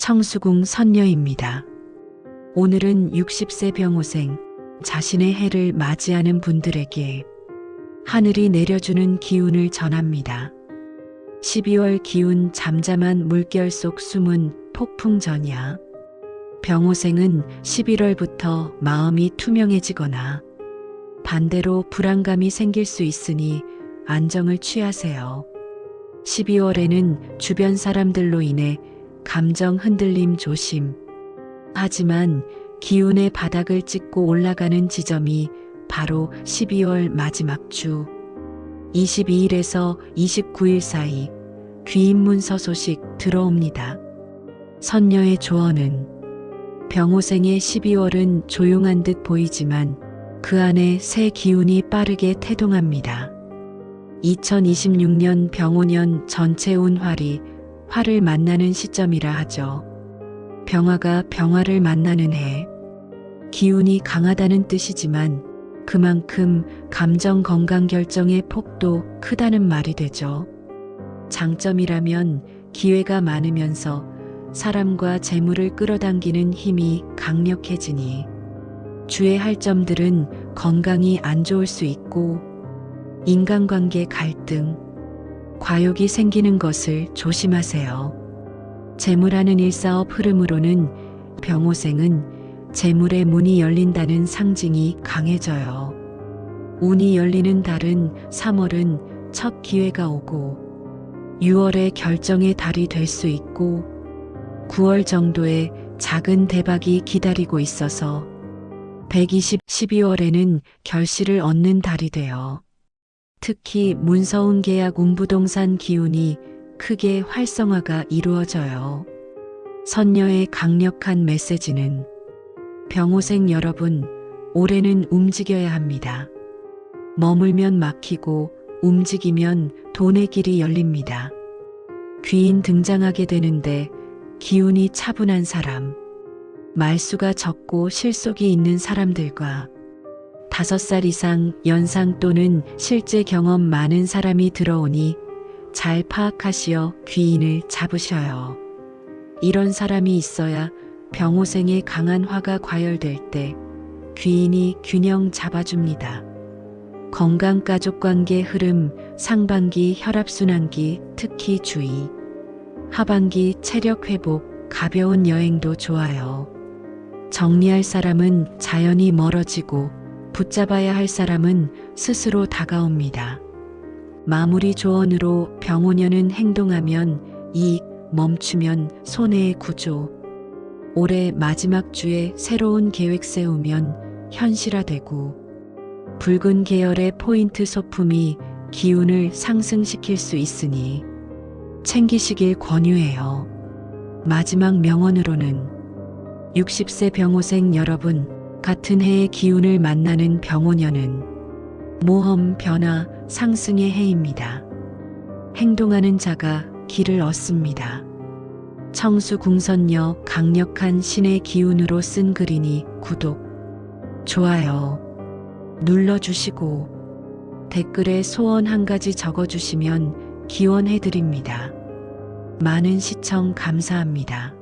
청수궁 선녀입니다. 오늘은 60세 병호생, 자신의 해를 맞이하는 분들에게 하늘이 내려주는 기운을 전합니다. 12월 기운 잠잠한 물결 속 숨은 폭풍전야. 병호생은 11월부터 마음이 투명해지거나 반대로 불안감이 생길 수 있으니 안정을 취하세요. 12월에는 주변 사람들로 인해 감정 흔들림 조심. 하지만 기운의 바닥을 찍고 올라가는 지점이 바로 12월 마지막 주 22일에서 29일 사이 귀인문서 소식 들어옵니다. 선녀의 조언은 병호생의 12월은 조용한 듯 보이지만 그 안에 새 기운이 빠르게 태동합니다. 2026년 병호년 전체 운활이 화를 만나는 시점이라 하죠. 병화가 병화를 만나는 해. 기운이 강하다는 뜻이지만 그만큼 감정 건강 결정의 폭도 크다는 말이 되죠. 장점이라면 기회가 많으면서 사람과 재물을 끌어당기는 힘이 강력해지니 주의 할 점들은 건강이 안 좋을 수 있고 인간관계 갈등, 과욕이 생기는 것을 조심하세요. 재물하는 일사업 흐름으로는 병호생은 재물의 문이 열린다는 상징이 강해져요. 운이 열리는 달은 3월은 첫 기회가 오고 6월에 결정의 달이 될 수 있고 9월 정도에 작은 대박이 기다리고 있어서 120, 12월에는 결실을 얻는 달이 돼요. 특히 문서운 계약 운부동산 기운이 크게 활성화가 이루어져요. 선녀의 강력한 메시지는 병호생 여러분, 올해는 움직여야 합니다. 머물면 막히고 움직이면 돈의 길이 열립니다. 귀인 등장하게 되는데 기운이 차분한 사람, 말수가 적고 실속이 있는 사람들과 다섯 살 이상 연상 또는 실제 경험 많은 사람이 들어오니 잘 파악하시어 귀인을 잡으셔요. 이런 사람이 있어야 병호생의 강한 화가 과열될 때 귀인이 균형 잡아줍니다. 건강 가족 관계 흐름, 상반기 혈압순환기 특히 주의. 하반기 체력 회복, 가벼운 여행도 좋아요. 정리할 사람은 자연이 멀어지고 붙잡아야 할 사람은 스스로 다가옵니다. 마무리 조언으로 병호년은 행동하면 이익, 멈추면 손해의 구조. 올해 마지막 주에 새로운 계획 세우면 현실화되고 붉은 계열의 포인트 소품이 기운을 상승시킬 수 있으니 챙기시길 권유해요. 마지막 명언으로는 60세 병호생 여러분 같은 해의 기운을 만나는 병호년은 모험, 변화, 상승의 해입니다. 행동하는 자가 길을 얻습니다. 청수 궁선녀 강력한 신의 기운으로 쓴 글이니 구독, 좋아요 눌러주시고 댓글에 소원 한 가지 적어주시면 기원해드립니다. 많은 시청 감사합니다.